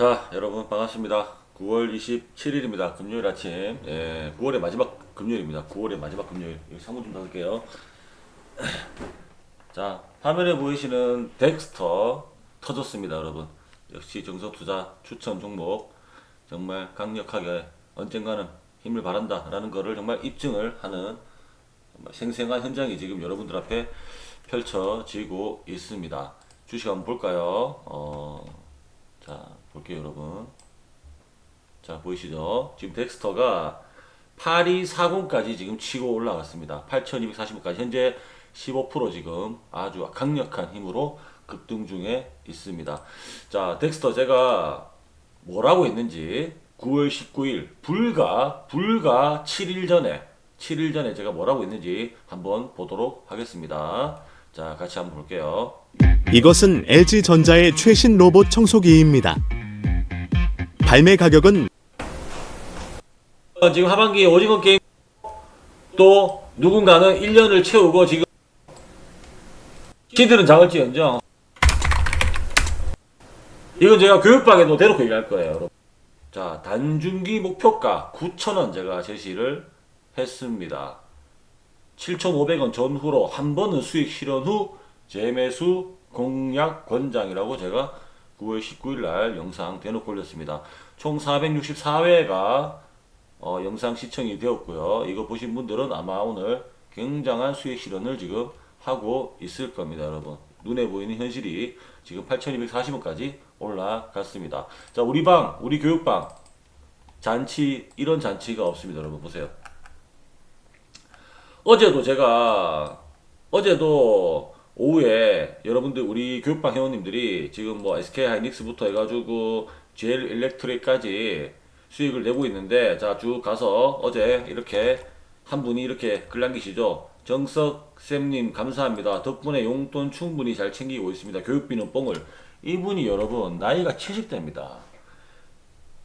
자, 여러분 반갑습니다. 9월 27일입니다. 금요일 아침. 예, 9월의 마지막 금요일입니다. 9월의 마지막 금요일. 여기 상문 좀 닫을게요. 자, 화면에 보이시는 덱스터 터졌습니다, 여러분. 역시 정석 투자 추천 종목 정말 강력하게 언젠가는 힘을 바란다라는 거를 정말 입증을 하는 정말 생생한 현장이 지금 여러분들 앞에 펼쳐지고 있습니다. 주식 한번 볼까요? 어, 자, 볼게요, 여러분. 자, 보이시죠? 지금 덱스터가 8240까지 지금 치고 올라갔습니다. 8240까지 현재 15% 지금 아주 강력한 힘으로 급등 중에 있습니다. 자, 덱스터 제가 뭐라고 했는지 9월 19일 불과 불과 7일 전에 7일 전에 제가 뭐라고 했는지 한번 보도록 하겠습니다. 자, 같이 한번 볼게요. 이것은 LG전자의 최신 로봇 청소기입니다. 발매 가격은 어, 지금 하반기에 오징어 게임 또 누군가는 1년을 채우고 지금 키들은 자갈지언정 이건 제가 교육방에도 대놓고 얘기할 거예요 여러분. 자 단중기 목표가 9,000원 제가 제시를 했습니다. 7,500원 전후로 한 번은 수익 실현 후 재매수 공략 권장이라고 제가 9월 19일 날 영상 대놓고 올렸습니다 총 464회가 어, 영상 시청이 되었고요. 이거 보신 분들은 아마 오늘 굉장한 수익 실현을 지금 하고 있을 겁니다, 여러분. 눈에 보이는 현실이 지금 8,240원까지 올라갔습니다. 자, 우리 방, 우리 교육방 잔치 이런 잔치가 없습니다, 여러분 보세요. 어제도 제가 어제도 오후에 여러분들 우리 교육방 회원님들이 지금 뭐 SK 하이닉스부터 해가지고 GL 일렉트릭까지 수익을 내고 있는데 자 쭉 가서 어제 이렇게 한 분이 이렇게 글 남기시죠. 정석 쌤님 감사합니다. 덕분에 용돈 충분히 잘 챙기고 있습니다. 교육비는 뽕을. 이분이 여러분 나이가 70대입니다.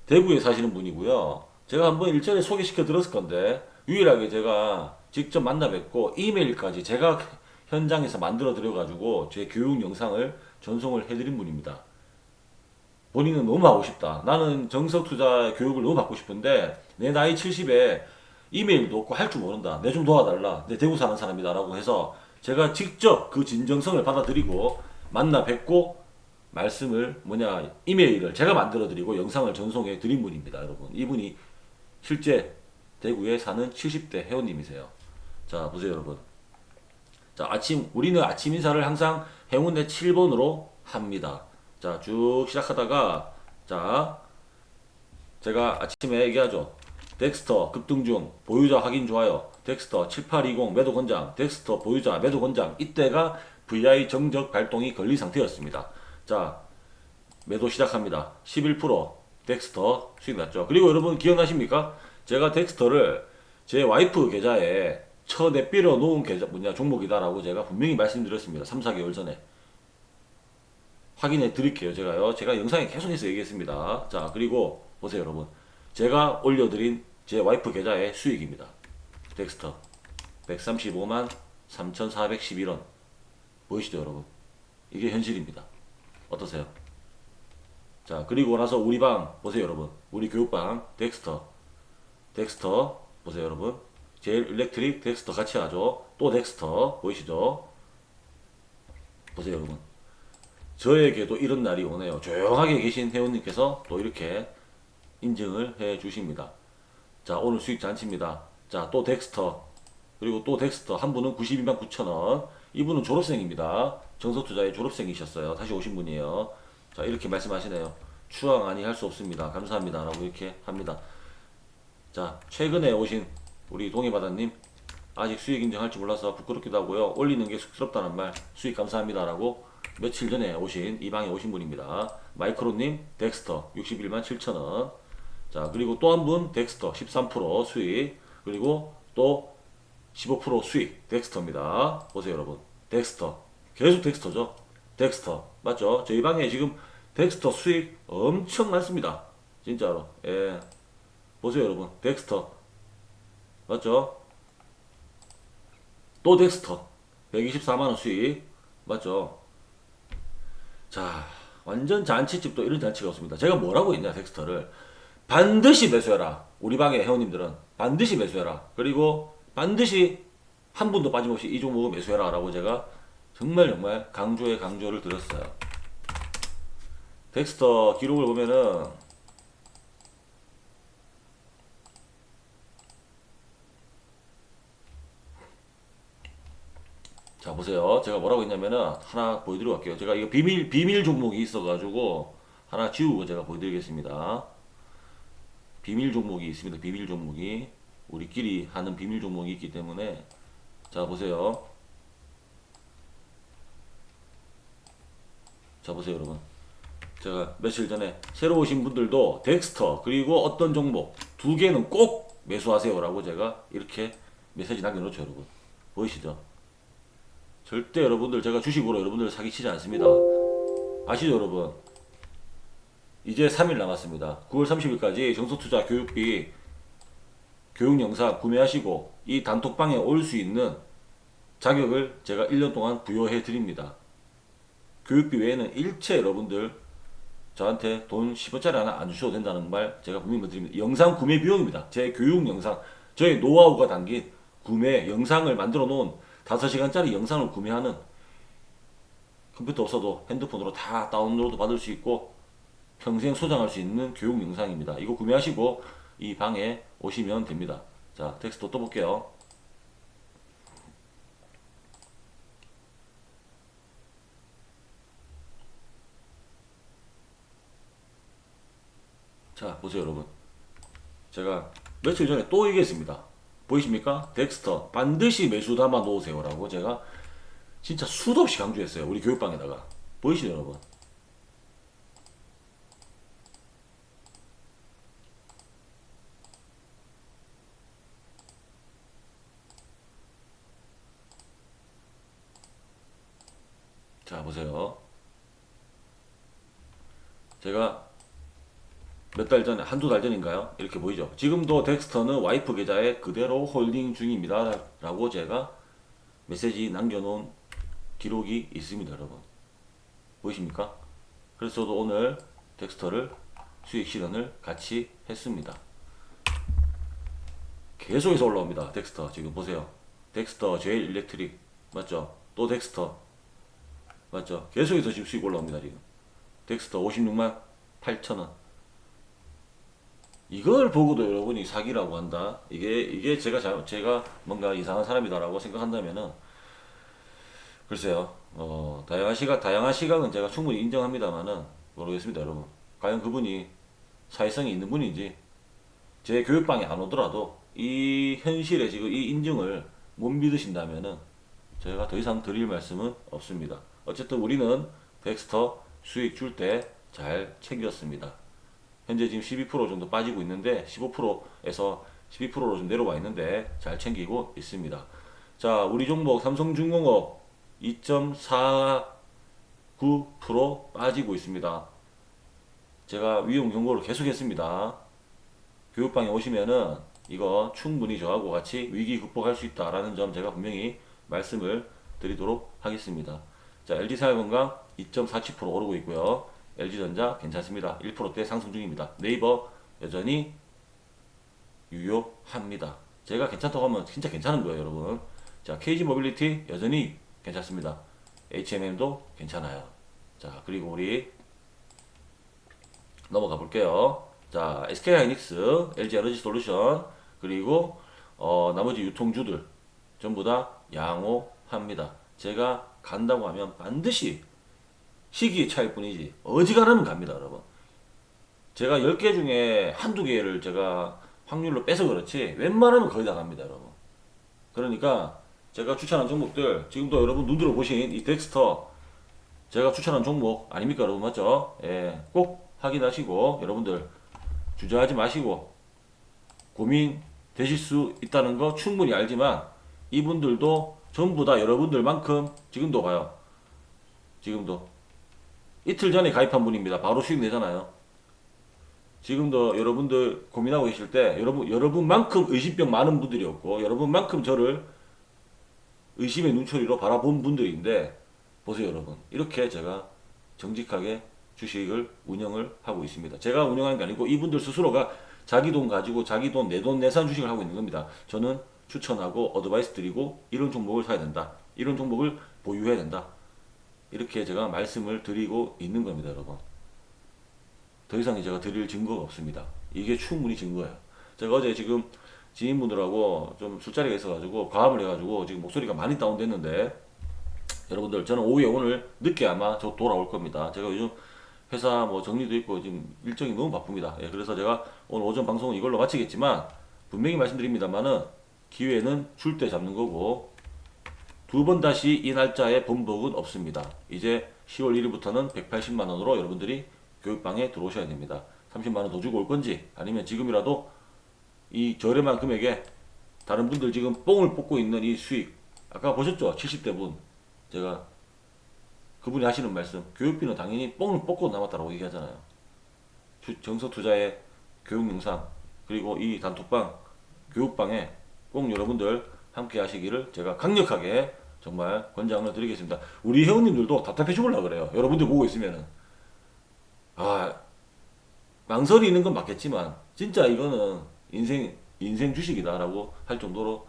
대구에 사시는 분이고요. 제가 한번 일전에 소개시켜 드렸을 건데 유일하게 제가 직접 만나 뵙고 이메일까지 제가 현장에서 만들어 드려 가지고 제 교육 영상을 전송을 해드린 분입니다 본인은 너무 하고 싶다. 나는 정석 투자 교육을 너무 받고 싶은데 내 나이 70에 이메일도 없고 할 줄 모른다. 내 좀 도와달라. 내 대구 사는 사람이다 라고 해서 제가 직접 그 진정성을 받아들이고 만나 뵙고 말씀을 뭐냐 이메일을 제가 만들어 드리고 영상을 전송해 드린 분입니다, 여러분. 이분이 실제 대구에 사는 70대 회원님이세요. 자, 보세요, 여러분. 자, 아침 우리는 아침 인사를 항상 행운의 7번으로 합니다. 자, 쭉 시작하다가 자, 제가 아침에 얘기하죠. 덱스터 급등 중 보유자 확인 좋아요. 덱스터 7820 매도 권장. 덱스터 보유자 매도 권장. 이때가 VI 정적 발동이 걸린 상태였습니다. 자, 매도 시작합니다. 11% 덱스터 수익 났죠. 그리고 여러분 기억나십니까? 제가 덱스터를 제 와이프 계좌에 쳐 내밀어 놓은 계좌 뭐냐 종목이다라고 제가 분명히 말씀드렸습니다. 3, 4개월 전에. 확인해 드릴게요. 제가요. 제가 영상에 계속해서 얘기했습니다. 자, 그리고 보세요, 여러분. 제가 올려드린 제 와이프 계좌의 수익입니다. 덱스터. 135만 3,411원. 보이시죠, 여러분? 이게 현실입니다. 어떠세요? 자, 그리고 나서 우리 방, 보세요, 여러분. 우리 교육방, 덱스터. 덱스터, 보세요, 여러분. 제일 일렉트릭 덱스터 같이 하죠. 또 덱스터, 보이시죠? 보세요, 여러분. 저에게도 이런 날이 오네요. 조용하게 계신 회원님께서 또 이렇게 인증을 해 주십니다. 자, 오늘 수익 잔치입니다. 자, 또 덱스터. 그리고 또 덱스터. 한 분은 92만 9천원. 이분은 졸업생입니다. 정석투자의 졸업생이셨어요. 다시 오신 분이에요. 자, 이렇게 말씀하시네요. 추앙 아니 할 수 없습니다. 감사합니다. 라고 이렇게 합니다. 자, 최근에 오신 우리 동해바다님. 아직 수익 인정할 줄 몰라서 부끄럽기도 하고요. 올리는 게 쑥스럽다는 말. 수익 감사합니다. 라고 며칠 전에 오신 이 방에 오신 분입니다. 마이크로님 덱스터 61만 7천원. 자 그리고 또 한 분 덱스터 13% 수익 그리고 또 15% 수익 덱스터입니다. 보세요 여러분 덱스터 계속 덱스터죠. 덱스터 맞죠? 저희 방에 지금 덱스터 수익 엄청 많습니다. 진짜로 예 보세요 여러분 덱스터 맞죠? 또 덱스터 124만원 수익 맞죠? 자, 완전 잔치집도 이런 잔치가 없습니다. 제가 뭐라고 했냐 덱스터를 반드시 매수해라. 우리 방의 회원님들은 반드시 매수해라. 그리고 반드시 한 분도 빠짐없이 이 종목을 매수해라 라고 제가 정말 정말 강조에 강조를 드렸어요. 덱스터 기록을 보면은 자 보세요. 제가 뭐라고 했냐면은 하나 보여드리고 갈게요. 제가 이거 비밀 비밀 종목이 있어가지고 하나 지우고 제가 보여드리겠습니다. 비밀 종목이 있습니다. 비밀 종목이 우리끼리 하는 비밀 종목이 있기 때문에 자 보세요. 자 보세요 여러분. 제가 며칠 전에 새로 오신 분들도 덱스터 그리고 어떤 종목 두 개는 꼭 매수하세요라고 제가 이렇게 메시지 남겨놓죠 여러분. 보이시죠? 절대 여러분들 제가 주식으로 여러분들 사기치지 않습니다. 아시죠 여러분? 이제 3일 남았습니다. 9월 30일까지 정서투자 교육비 교육 영상 구매하시고 이 단톡방에 올 수 있는 자격을 제가 1년 동안 부여해 드립니다. 교육비 외에는 일체 여러분들 저한테 돈 10원짜리 하나 안 주셔도 된다는 말 제가 분명히 드립니다. 영상 구매 비용입니다. 제 교육 영상, 저의 노하우가 담긴 구매 영상을 만들어 놓은 5시간짜리 영상을 구매하는 컴퓨터 없어도 핸드폰으로 다 다운로드 받을 수 있고 평생 소장할 수 있는 교육 영상입니다. 이거 구매하시고 이 방에 오시면 됩니다. 자, 텍스트 또 볼게요. 자, 보세요, 여러분. 제가 며칠 전에 또 얘기했습니다. 보이십니까? 덱스터 반드시 매수 담아 놓으세요라고 제가 진짜 수도 없이 강조했어요. 우리 교육방에다가. 보이시죠, 여러분? 자, 보세요. 제가 몇 달 전에, 한두 달 전인가요? 이렇게 보이죠? 지금도 덱스터는 와이프 계좌에 그대로 홀딩 중입니다. 라고 제가 메시지 남겨놓은 기록이 있습니다, 여러분. 보이십니까? 그래서 저도 오늘 덱스터를 수익 실현을 같이 했습니다. 계속해서 올라옵니다. 덱스터. 지금 보세요. 덱스터, 제일 일렉트릭. 맞죠? 또 덱스터. 맞죠? 계속해서 지금 수익 올라옵니다, 지금. 덱스터 56만 8천원. 이걸 보고도 여러분이 사기라고 한다. 이게 이게 제가 잘 제가 뭔가 이상한 사람이다라고 생각한다면은 글쎄요. 어, 다양한 시각 다양한 시각은 제가 충분히 인정합니다만은 모르겠습니다, 여러분. 과연 그분이 사회성이 있는 분인지 제 교육방에 안 오더라도 이 현실에 지금 이 인증을 못 믿으신다면은 제가 더 이상 드릴 말씀은 없습니다. 어쨌든 우리는 덱스터 수익 줄 때 잘 챙겼습니다. 현재 지금 12% 정도 빠지고 있는데 15%에서 12%로 좀 내려와 있는데 잘 챙기고 있습니다. 자, 우리 종목 삼성중공업 2.49% 빠지고 있습니다. 제가 위험 경고를 계속했습니다. 교육방에 오시면은 이거 충분히 저하고 같이 위기 극복할 수 있다라는 점 제가 분명히 말씀을 드리도록 하겠습니다. 자, LG생활건강 2.47% 오르고 있고요. LG전자 괜찮습니다. 1%대 상승 중입니다. 네이버 여전히 유효합니다. 제가 괜찮다고 하면 진짜 괜찮은 거예요, 여러분. 자, KG 모빌리티 여전히 괜찮습니다. HMM도 괜찮아요. 자, 그리고 우리 넘어가 볼게요. 자, SK 하이닉스, LG 에너지 솔루션, 그리고 어, 나머지 유통주들 전부 다 양호합니다. 제가 간다고 하면 반드시 시기의 차일 뿐이지 어지간하면 갑니다, 여러분. 제가 10개 중에 한두 개를 제가 확률로 빼서 그렇지 웬만하면 거의 다 갑니다, 여러분. 그러니까 제가 추천한 종목들 지금도 여러분 눈으로 보신 이 덱스터 제가 추천한 종목 아닙니까, 여러분 맞죠? 예, 꼭 확인하시고 여러분들 주저하지 마시고 고민 되실 수 있다는 거 충분히 알지만 이분들도 전부 다 여러분들만큼 지금도 봐요. 지금도 이틀 전에 가입한 분입니다. 바로 수익 내잖아요. 지금도 여러분들 고민하고 계실 때 여러분 여러분만큼 의심병 많은 분들이 없고 여러분만큼 저를 의심의 눈초리로 바라본 분들인데 보세요 여러분 이렇게 제가 정직하게 주식을 운영을 하고 있습니다. 제가 운영하는 게 아니고 이분들 스스로가 자기 돈 가지고 자기 돈 내 돈 내산 주식을 하고 있는 겁니다. 저는 추천하고 어드바이스 드리고 이런 종목을 사야 된다. 이런 종목을 보유해야 된다. 이렇게 제가 말씀을 드리고 있는 겁니다, 여러분. 더 이상 제가 드릴 증거가 없습니다. 이게 충분히 증거예요. 제가 어제 지금 지인분들하고 좀 술자리가 있어가지고 과음을 해가지고 지금 목소리가 많이 다운됐는데 여러분들 저는 오후에 오늘 늦게 아마 저 돌아올 겁니다. 제가 요즘 회사 뭐 정리도 있고 지금 일정이 너무 바쁩니다. 예, 그래서 제가 오늘 오전 방송은 이걸로 마치겠지만 분명히 말씀드립니다만은 기회는 줄 때 잡는 거고 두 번 다시 이 날짜에 번복은 없습니다. 이제 10월 1일부터는 180만 원으로 여러분들이 교육방에 들어오셔야 됩니다. 30만 원 더 주고 올 건지 아니면 지금이라도 이 저렴한 금액에 다른 분들 지금 뽕을 뽑고 있는 이 수익 아까 보셨죠? 70대 분 제가 그분이 하시는 말씀 교육비는 당연히 뽕을 뽑고 남았다고 얘기하잖아요. 주- 정서 투자의 교육 영상 그리고 이 단톡방 교육방에 꼭 여러분들 함께 하시기를 제가 강력하게 정말 권장을 드리겠습니다. 우리 회원님들도 답답해 죽으려 그래요. 여러분들 보고 있으면은 아 망설이 있는 건 맞겠지만 진짜 이거는 인생 인생 주식이다라고 할 정도로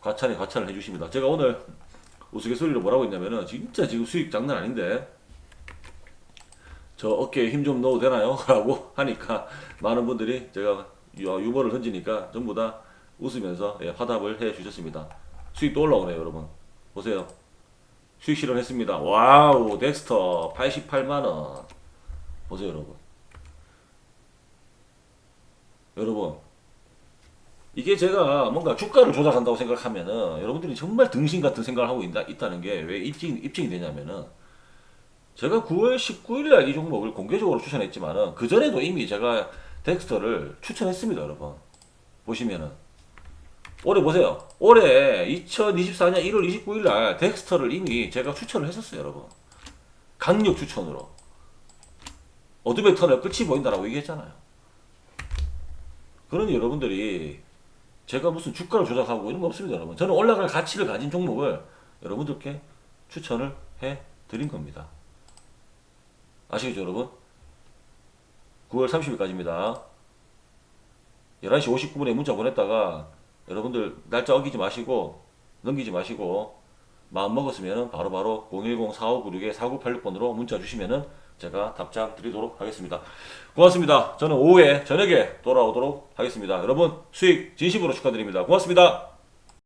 과찬에 과찬을 해주십니다. 제가 오늘 우스갯소리로 뭐라고 했냐면은 진짜 지금 수익 장난 아닌데 저 어깨에 힘 좀 넣어도 되나요? 라고 하니까 많은 분들이 제가 유- 유머를 던지니까 전부 다 웃으면서 예, 화답을 해 주셨습니다. 수익 또 올라오네요, 여러분. 보세요. 수익 실현했습니다. 와우, 덱스터 88만원. 보세요, 여러분. 여러분. 이게 제가 뭔가 주가를 조작한다고 생각하면은 여러분들이 정말 등신 같은 생각을 하고 있다, 있다는 게 왜 입증, 입증이 되냐면은 제가 9월 19일 날 이 종목을 공개적으로 추천했지만은 그 전에도 이미 제가 덱스터를 추천했습니다, 여러분. 보시면은 올해 보세요. 올해 2024년 1월 29일 날 덱스터를 이미 제가 추천을 했었어요, 여러분. 강력 추천으로. 어드백 터널 끝이 보인다라고 얘기했잖아요. 그러니 여러분들이 제가 무슨 주가를 조작하고 이런 거 없습니다, 여러분. 저는 올라갈 가치를 가진 종목을 여러분들께 추천을 해 드린 겁니다. 아시겠죠, 여러분? 9월 30일까지입니다. 11시 59분에 문자 보냈다가 여러분들 날짜 어기지 마시고 넘기지 마시고 마음 먹었으면 바로바로 010-4596-4986번으로 문자 주시면은 제가 답장 드리도록 하겠습니다. 고맙습니다. 저는 오후에 저녁에 돌아오도록 하겠습니다. 여러분 수익 진심으로 축하드립니다. 고맙습니다.